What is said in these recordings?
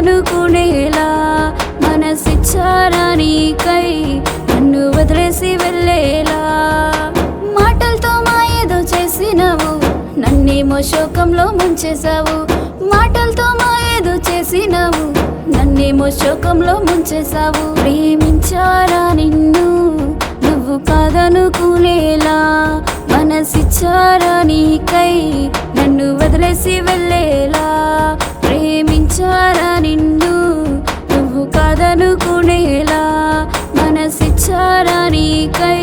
అనుకునేలా మనసిచ్చారా నీకై? నన్ను వదిలేసి వెళ్ళేలా? మాటలతో మా ఏదో చేసినావు నన్నేమో శోకంలో ముంచేశావు. మాటలతో మా ఏదో చేసినావు నన్నేమో శోకంలో ముంచేశావు. ప్రేమించారా నిన్ను? నువ్వు కాదనుకునేలా మనసిచ్చారా నీకై? నన్ను వదిలేసి వెళ్ళేలా? ప్రేమించారా నిన్ను? నువ్వు కదనుకునేలా మనసిచ్చారా నీకై?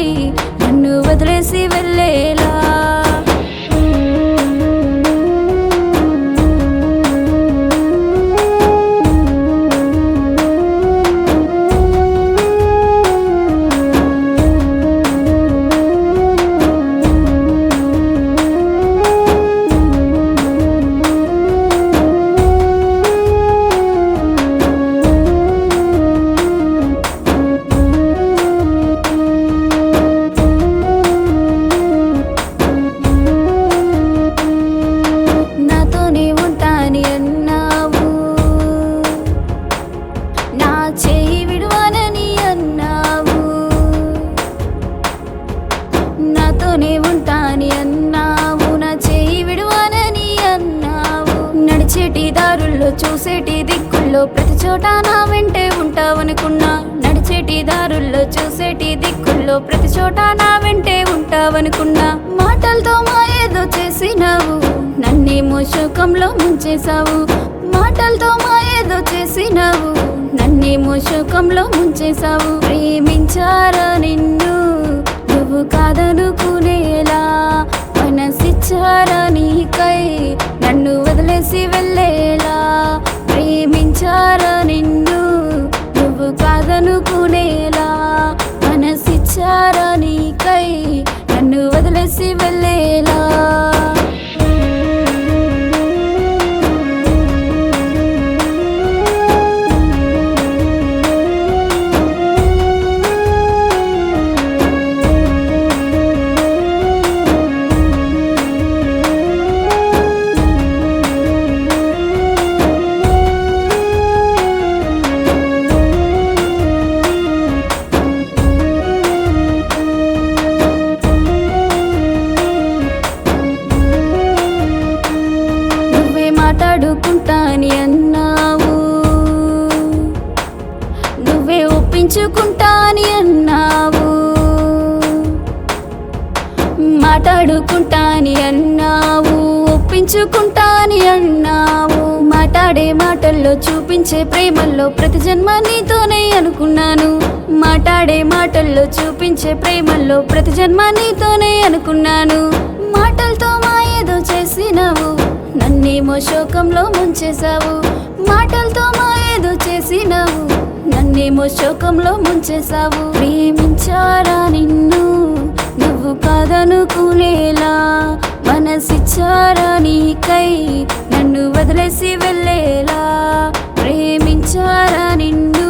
నన్ను వదిలేసి వెళ్ళేలా? నాతోనే ఉంటాని అన్నావు. నా చేయి విడువానని అన్నావు. నడిచేటి దారుల్లో చూసేటి దిక్కుల్లో ప్రతి చోట నా వెంటే ఉంటావనుకున్నా నడిచేటి దారుల్లో చూసేటి దిక్కుల్లో ప్రతి చోట నా వెంటే ఉంటావనుకున్నా మాటలతో మా ఏదో చేసినావు. నన్నేమో శోకంలో ముంచేశావు. మాటలతో మా ఏదో చేసినావు. నన్నేమో శోకంలో ముంచేశావు. ప్రేమించారా నిన్ను? నువ్వు కాదనుకునేలా మనసిచ్చారా నీకై? నన్ను వదిలేసి వెళ్ళేలా? ప్రేమించారా నిన్ను? నువ్వు కాదనుకు మాట్లాడుకుంటాని అన్నావు. నువ్వే ఒప్పించుకుంటాని అన్నావు. మాట్లాడుకుంటాని అన్నావు ఒప్పించుకుంటాని అన్నావు. మాట్లాడే మాటల్లో చూపించే ప్రేమల్లో ప్రతి జన్మ నీతోనే అనుకున్నాను. మాట్లాడే మాటల్లో చూపించే ప్రేమల్లో ప్రతి జన్మ నీతోనే అనుకున్నాను. నన్నేమో శోకంలో ముంచేశావు? మాటలతో మా ఏదో చేసినావు. నన్నేమో శోకంలో ముంచేశావు. ప్రేమించారా నిన్ను? నువ్వు కాదనుకునేలా? మనసిచ్చారా నీకై నన్ను వదిలేసి వెళ్ళేలా? ప్రేమించారా నిన్ను?